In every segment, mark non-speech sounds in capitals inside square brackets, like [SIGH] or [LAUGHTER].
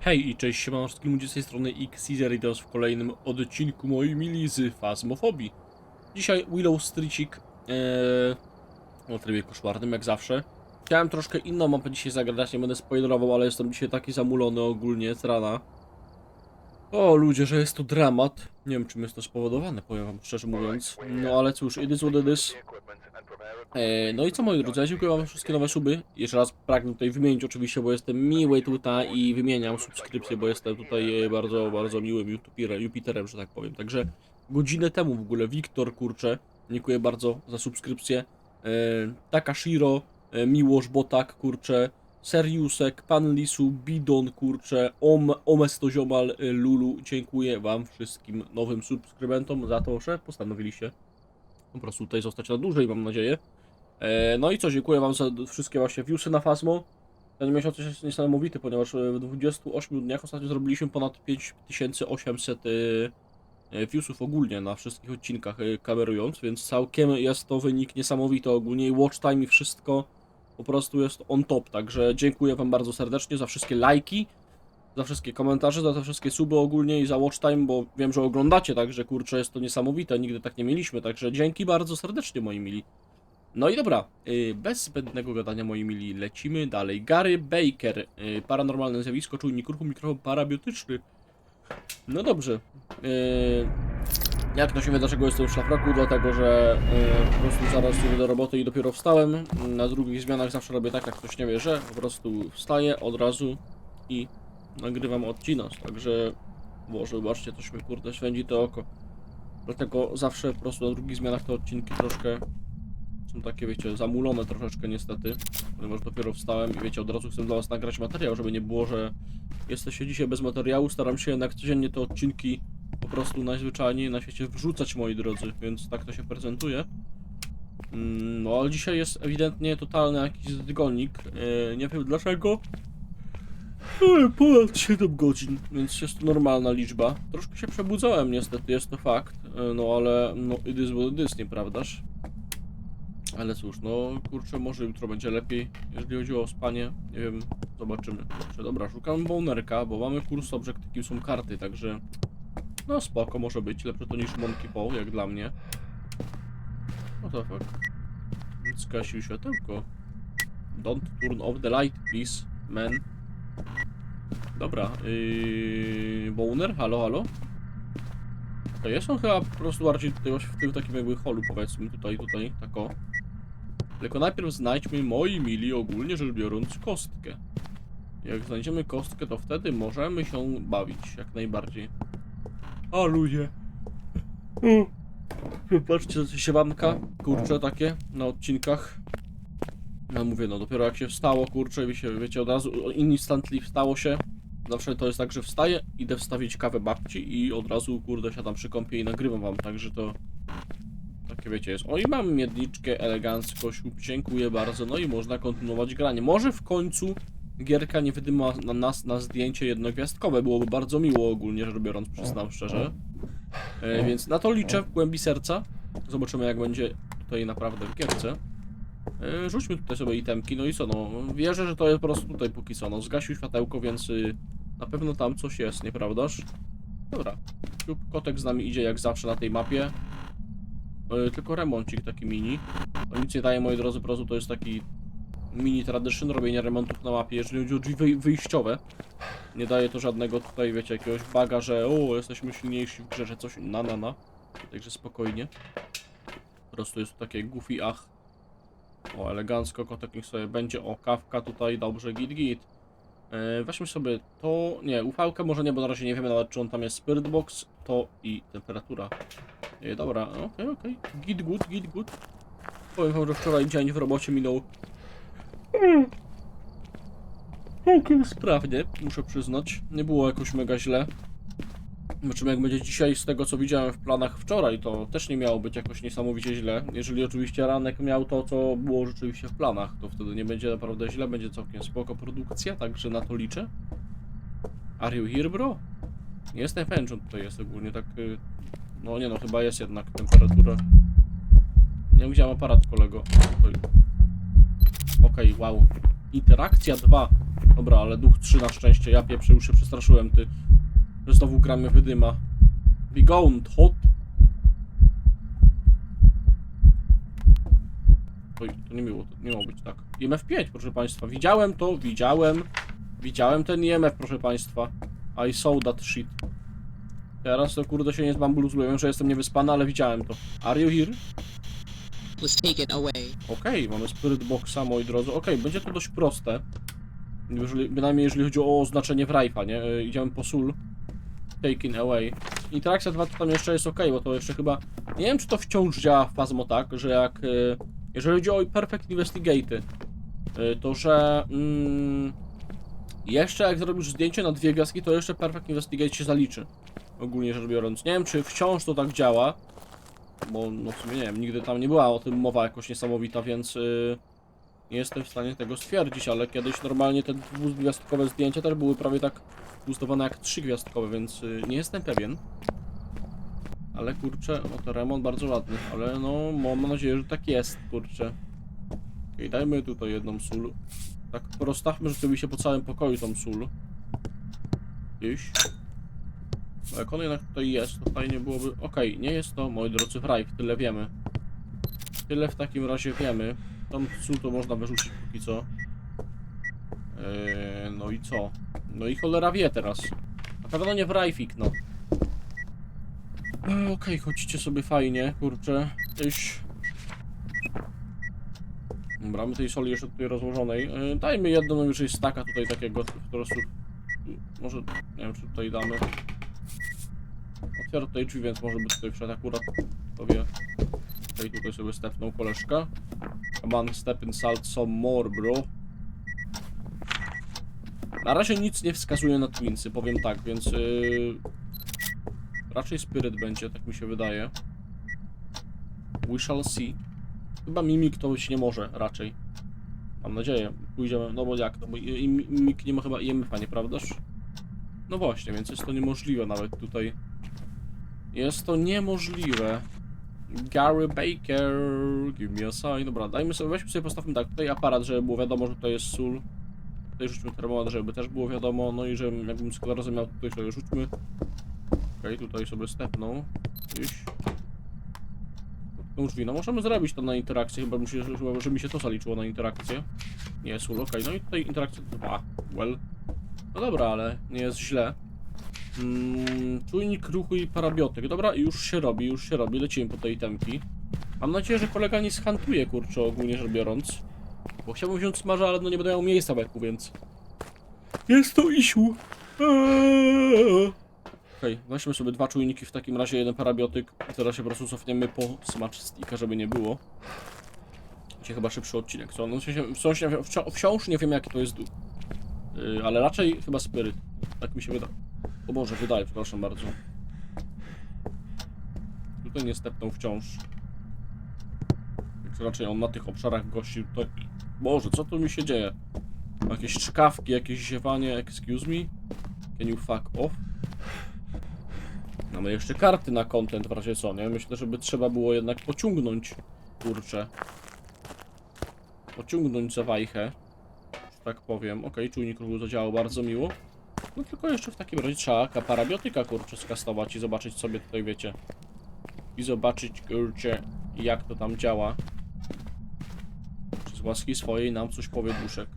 Hej i cześć, siemano wszystkim ludzie z tej strony Xizeridos w kolejnym odcinku mojej mili z Fazmofobii. Dzisiaj Willow Streetcik ee, o trybie koszmarnym jak zawsze. Chciałem troszkę inną mapę dzisiaj zagrać, nie będę spoilerował, ale jestem dzisiaj taki zamulony ogólnie z rana. O ludzie, że jest to dramat. Nie wiem czym jest to spowodowane, powiem wam szczerze mówiąc. No ale cóż, it is what it is. E, No i co moi drodzy, ja dziękuję wam wszystkie nowe suby. Jeszcze raz pragnę tutaj wymienić oczywiście, bo jestem miły tutaj i wymieniam subskrypcję, bo jestem tutaj e, bardzo, bardzo miłym YouTuberem, Jupiterem, że tak powiem. Także godzinę temu w ogóle Wiktor, kurczę, dziękuję bardzo za subskrypcję. E, Taka Shiro, Miłosz Botak, kurczę, Seriusek, Pan Lisu, Bidon, kurczę, Om, Omesto Ziomal, e, Lulu, dziękuję wam wszystkim nowym subskrybentom za to, że postanowiliście po prostu tutaj zostać na dłużej, mam nadzieję. E, no i co, dziękuję Wam za wszystkie właśnie viewsy na Fasmo. Ten miesiąc jest niesamowity, ponieważ e, w 28 dniach ostatnio zrobiliśmy ponad 5800 e, viewsów ogólnie na wszystkich odcinkach kamerując, więc całkiem jest to wynik niesamowity ogólnie i watch time i wszystko po prostu jest on top, także dziękuję Wam bardzo serdecznie za wszystkie lajki, za wszystkie komentarze, za te wszystkie suby ogólnie i za watch time, bo wiem, że oglądacie, także kurczę jest to niesamowite, nigdy tak nie mieliśmy, także dzięki bardzo serdecznie moi mili. No i dobra, y, bez zbędnego gadania moi mili, lecimy dalej. Gary Baker, y, paranormalne zjawisko, czujnik ruchu, mikrofon parabiotyczny. No dobrze. Y, się wie, dlaczego jestem w szlafroku? Dlatego, że y, po prostu zaraz idę do roboty i dopiero wstałem. Na drugich zmianach zawsze robię tak, jak ktoś nie wie, że po prostu wstaję od razu i nagrywam odcinek. Także, Boże, zobaczcie, to mnie kurde swędzi to oko. Dlatego zawsze po prostu na drugich zmianach te odcinki troszkę są takie, wiecie, zamulone troszeczkę niestety, ponieważ dopiero wstałem i wiecie, od razu chcę dla was nagrać materiał, żeby nie było, że jesteście dzisiaj bez materiału, staram się jednak codziennie te odcinki po prostu najzwyczajniej na świecie wrzucać, moi drodzy, więc tak to się prezentuje. Mm, No, ale dzisiaj jest ewidentnie totalny jakiś zdygonik, yy, nie wiem dlaczego. Ale ponad 7 godzin, więc jest to normalna liczba. Troszkę się przebudzałem niestety, jest to fakt, yy, no ale no it is what it is, nieprawdaż? Ale cóż, no kurczę, może jutro będzie lepiej, jeżeli chodzi o spanie, nie wiem, zobaczymy. Kurczę, dobra, szukamy bonerka, bo mamy kurs object, jakim są karty, także no spoko, może być, lepsze to niż Monkey Paw, jak dla mnie. What the fuck? Skasił światełko. Don't turn off the light, please, man. Dobra, yy... Boner, halo, halo? To jest on chyba po prostu bardziej tutaj właśnie w tym takim jakby holu powiedzmy, tutaj, tutaj, tako. Tylko najpierw znajdźmy, moi mili, ogólnie rzecz biorąc, kostkę. Jak znajdziemy kostkę, to wtedy możemy się bawić, jak najbardziej. O ludzie. Zobaczcie, siewanka, kurcze takie, na odcinkach. Ja mówię, no dopiero jak się wstało, kurczę, wiecie, wiecie od razu, instantly wstało się. Zawsze to jest tak, że wstaję, idę wstawić kawę babci i od razu, kurde, siadam przy kąpie i nagrywam wam, także to... Takie wiecie, jest. O i mam miedniczkę elegancko, siup, dziękuję bardzo, no i można kontynuować granie. Może w końcu gierka nie wydyma na nas na zdjęcie jednogwiazdkowe, byłoby bardzo miło ogólnie rzecz biorąc, przyznam szczerze. E, więc na to liczę w głębi serca. Zobaczymy jak będzie tutaj naprawdę w gierce. E, Rzućmy tutaj sobie itemki, no i co, no, wierzę, że to jest po prostu tutaj póki co, no, zgasił światełko, więc y, na pewno tam coś jest, nieprawdaż? Dobra, kotek z nami idzie jak zawsze na tej mapie, E, tylko remoncik taki mini, to nic nie daje, moi drodzy, po prostu to jest taki mini tradition robienia remontów na mapie, jeżeli chodzi o drzwi wyj- wyjściowe, nie daje to żadnego tutaj, wiecie, jakiegoś baga, że o, jesteśmy silniejsi w grze, że coś na na na, także spokojnie, po prostu jest to takie goofy ach, o, elegancko, kotek niech sobie będzie. O, kawka tutaj, dobrze, git, git. E, weźmy sobie to, nie, ufałkę może nie, bo na razie nie wiemy nawet, czy on tam jest Spirit Box, to i temperatura. E, dobra, okej, okej, git, good, git, good. Powiem wam, że wczoraj dzień w robocie minął całkiem sprawnie, muszę przyznać. Nie było jakoś mega źle. Zobaczymy jak będzie dzisiaj z tego co widziałem w planach wczoraj, to też nie miało być jakoś niesamowicie źle. Jeżeli oczywiście ranek miał to, co było rzeczywiście w planach, to wtedy nie będzie naprawdę źle, będzie całkiem spoko produkcja, także na to liczę. Are you here bro? Nie jestem pewien, czy on tutaj jest ogólnie tak... y, No nie no, chyba jest jednak temperatura. Nie mam aparat kolego. Okej, wow. Interakcja 2. Dobra, ale duch 3 na szczęście. Ja pieprzę, już się przestraszyłem, ty. Że znowu gramy wydyma. Be gone, hot. Oj, to nie miło, to nie miało być tak. IMF 5, proszę państwa. Widziałem to, widziałem. Widziałem ten IMF, proszę państwa. I saw that shit. Teraz to kurde się nie zbambuluzluję, że jestem niewyspany, ale widziałem to. Are you here? Was taken away. Okej, mamy Spirit Boxa, moi drodzy. Okej, będzie to dość proste. Jeżeli, bynajmniej jeżeli chodzi o oznaczenie w Rife'a, nie? E, Idziemy po Soul. Taken away. Interakcja 2 to tam jeszcze jest ok, bo to jeszcze chyba... Nie wiem, czy to wciąż działa w Phasmo tak, że jak... e, Jeżeli chodzi o Perfect Investigate, to że... Mm, jeszcze jak zrobisz zdjęcie na dwie gwiazdki, to jeszcze Perfect Investigate się zaliczy. Ogólnie rzecz biorąc. Nie wiem, czy wciąż to tak działa, bo no w sumie nie wiem, nigdy tam nie była o tym mowa jakoś niesamowita, więc yy, nie jestem w stanie tego stwierdzić, ale kiedyś normalnie te dwugwiazdkowe zdjęcia też były prawie tak gustowane jak trzygwiazdkowe, więc yy, nie jestem pewien. Ale kurczę, no to remont bardzo ładny, ale no mam nadzieję, że tak jest, kurczę. Okej, dajmy tutaj jedną sól. Tak rozstawmy rzeczywiście po całym pokoju tą sól. Gdzieś. Bo jak on jednak tutaj jest, to fajnie byłoby... Okej, nie jest to, moi drodzy, Wright, tyle wiemy. Tyle w takim razie wiemy. Tam sól to można wyrzucić póki co. Eee, no i co? No i cholera wie teraz. Na pewno nie Wrajfik, no. Eee, Okej, chodzicie sobie fajnie, kurczę. Iś. Dobra, tej soli jeszcze tutaj rozłożonej. Eee, dajmy jedną, no już jest staka tutaj takiego, po prostu... Może, nie wiem, czy tutaj damy. Otwiera tutaj drzwi, więc może by tutaj wszedł akurat. To wie. Tutaj, tutaj sobie stepnął koleżka. Come on, step in salt some more, bro. Na razie nic nie wskazuje na Twinsy, powiem tak, więc... Yy... Raczej Spirit będzie, tak mi się wydaje. We shall see. Chyba Mimik to być nie może, raczej. Mam nadzieję. Pójdziemy, no bo jak to? Bo i- i- Mimik nie ma chyba IMF-a, nieprawdaż? No właśnie, więc jest to niemożliwe nawet tutaj. Jest to niemożliwe. Gary Baker, give me a sign. Dobra, dajmy sobie, weźmy sobie, postawmy tak, tutaj aparat, żeby było wiadomo, że to jest sól. Tutaj rzućmy termometr, żeby też było wiadomo, no i że jakbym sklerozę miał, tutaj sobie rzućmy. Okej, tutaj sobie stepną. Gdzieś. Drzwi, no możemy zrobić to na interakcję, chyba, mi się, chyba że mi się to zaliczyło na interakcję. Nie, sól, okej, no i tutaj interakcja 2, well. No dobra, ale nie jest źle. Mm, czujnik ruchu i parabiotyk. Dobra, już się robi, już się robi. Lecimy po tej temki. Mam nadzieję, że kolega nie schantuje, kurczę, ogólnie rzecz biorąc. Bo chciałbym wziąć smarza, ale no nie będę miał miejsca w więc... Jest to isiu! Eee. Okej, weźmy sobie dwa czujniki, w takim razie jeden parabiotyk. Teraz się po prostu cofniemy po smacz sticka, żeby nie było. Będzie chyba szybszy odcinek, co? No w wciąż, nie wiem- jaki to jest. Yy, ale raczej chyba spiryt. Tak mi się wydaje. O Boże, wydaje, przepraszam bardzo. Tutaj nie stepnął wciąż. Więc raczej on na tych obszarach gości tutaj... Boże, co tu mi się dzieje? Jakieś czkawki, jakieś ziewanie, excuse me? Can you fuck off? Mamy jeszcze karty na content w razie co, nie? Myślę, żeby trzeba było jednak pociągnąć, kurczę. Pociągnąć za wajchę, tak powiem. Okej, czujnik ruchu zadziałał bardzo miło. No tylko jeszcze w takim razie trzeba parabiotyka kurczę skastować i zobaczyć sobie tutaj wiecie. I zobaczyć kurczę jak to tam działa. Czy z łaski swojej nam coś powie duszek.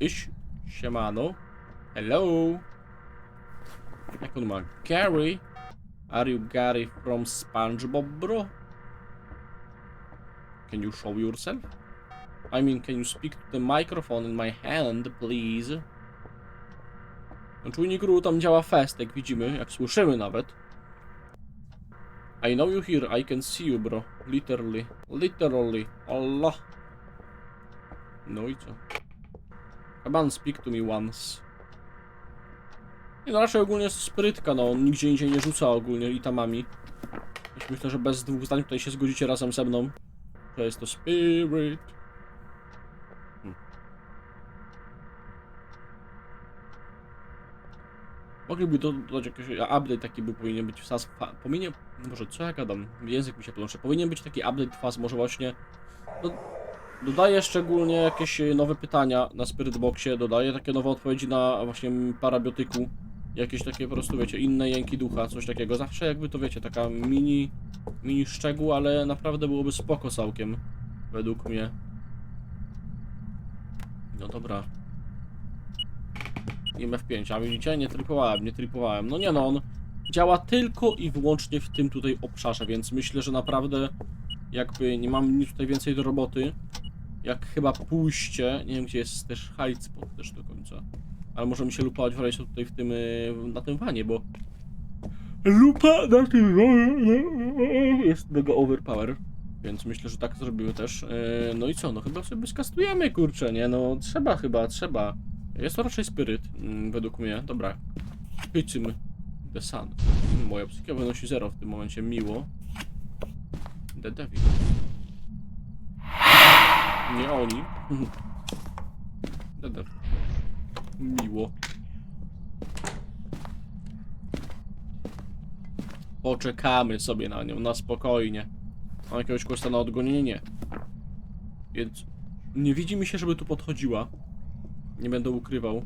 Iś, siemano. Hello. Jak on ma? Gary? Are you Gary from SpongeBob bro? Can you show yourself? I mean, can you speak to the microphone in my hand, please? No, Czujnik ruchu tam działa fest, jak widzimy, jak słyszymy nawet. I know you here, I can see you, bro. Literally. Literally. Allah. No i co? Come on, speak to me once. No raczej ogólnie jest sprytka, no on nigdzie indziej nie rzuca ogólnie itamami. Myślę, że bez dwóch zdań tutaj się zgodzicie razem ze mną, że jest to spirit. Mogliby do- dodać jakiś update taki by powinien być w SAS. Powinien. Może co ja gadam? Język mi się plącze. Powinien być taki update faz, może właśnie. No, Dodaję szczególnie jakieś nowe pytania na Spirit Boxie, dodaję takie nowe odpowiedzi na właśnie parabiotyku. Jakieś takie po prostu, wiecie, inne jęki ducha, coś takiego. Zawsze jakby to, wiecie, taka mini, mini szczegół, ale naprawdę byłoby spoko całkiem, według mnie. No dobra. IMF 5, a widzicie, nie tripowałem, nie tripowałem. No nie no, on działa tylko i wyłącznie w tym tutaj obszarze, więc myślę, że naprawdę jakby nie mam nic tutaj więcej do roboty. Jak chyba pójście, nie wiem gdzie jest też hide spot też do końca. Ale możemy się lupować wreszcie tutaj w tym, y, na tym wanie, bo lupa na tym jest mega overpower. Więc myślę, że tak zrobimy też. E, No i co, no chyba sobie skastujemy, kurczę, nie? No trzeba chyba, trzeba. Jest to raczej spiryt, mm, według mnie. Dobra. Hycym The Sun. Moja psychika wynosi 0 w tym momencie, miło. The Devil. Nie oni. The Devil. Miło. Poczekamy sobie na nią, na spokojnie. Mam jakiegoś questa na odgonienie? Nie. Więc nie widzi mi się, żeby tu podchodziła. Nie będę ukrywał.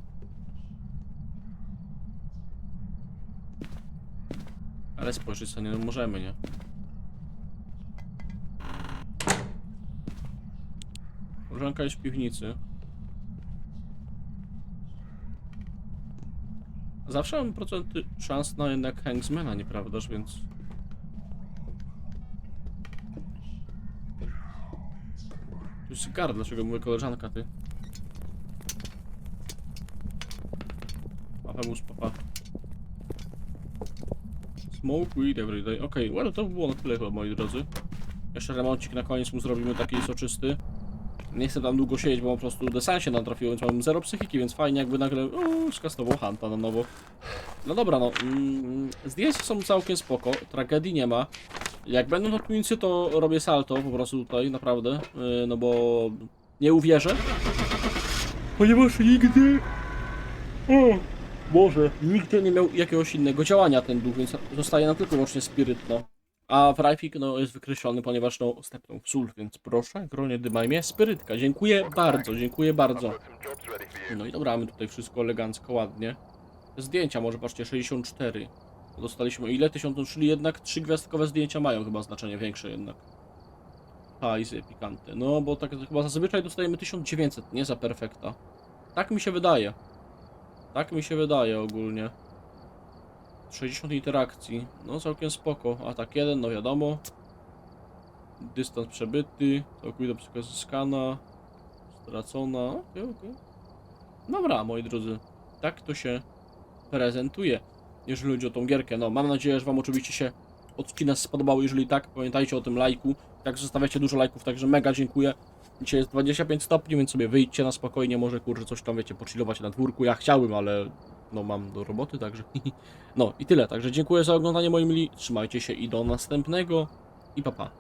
Ale spojrzeć sobie nie możemy, nie? Koleżanka jest w piwnicy. Zawsze mam procenty szans na jednak Hangsmana, nieprawdaż, więc... Tu jest gar, dlaczego mówię koleżanka, ty? Papemus, papa. Smoke weed every day. Okej, well, to by było na tyle chyba, moi drodzy. Jeszcze remoncik na koniec mu zrobimy taki soczysty. Nie chcę tam długo siedzieć, bo po prostu desan się natrafiło, więc mam zero psychiki, więc fajnie jakby nagle uuu, Hanta na nowo. No dobra, no. Mm, zdjęcia są całkiem spoko, tragedii nie ma. Jak będą topnicy, to robię salto po prostu tutaj, naprawdę. Yy, no bo nie uwierzę. Ponieważ nigdy... O, Boże. Nigdy nie miał jakiegoś innego działania ten duch, więc zostaje nam tylko wyłącznie spiryt, no. A Wrajfik no, jest wykreślony, ponieważ no, stepnął w sól, więc proszę, gronie dymaj mnie, spirytka. Dziękuję bardzo, dziękuję bardzo. No i dobra, mamy tutaj wszystko elegancko, ładnie. Zdjęcia, może patrzcie, 64. Dostaliśmy ile? 1000, czyli jednak trzy gwiazdkowe zdjęcia mają chyba znaczenie większe jednak. Hajzy, pikanty. No, bo tak chyba zazwyczaj dostajemy 1900, nie za perfekta. Tak mi się wydaje. Tak mi się wydaje ogólnie. 60 interakcji. No całkiem spoko. Atak 1, no wiadomo. Dystans przebyty. Całkowita psycha zyskana. Stracona. Okej, okej. Dobra, moi drodzy. Tak to się prezentuje. Jeżeli chodzi o tą gierkę. No, mam nadzieję, że Wam oczywiście się odcinek spodobał. Jeżeli tak, pamiętajcie o tym lajku. Tak, zostawiacie dużo lajków, także mega dziękuję. Dzisiaj jest 25 stopni, więc sobie wyjdźcie na spokojnie, może kurczę coś tam wiecie, pochillować na dwórku. Ja chciałbym, ale no mam do roboty, także [LAUGHS] no i tyle. Także dziękuję za oglądanie moi mili. Trzymajcie się i do następnego i pa pa.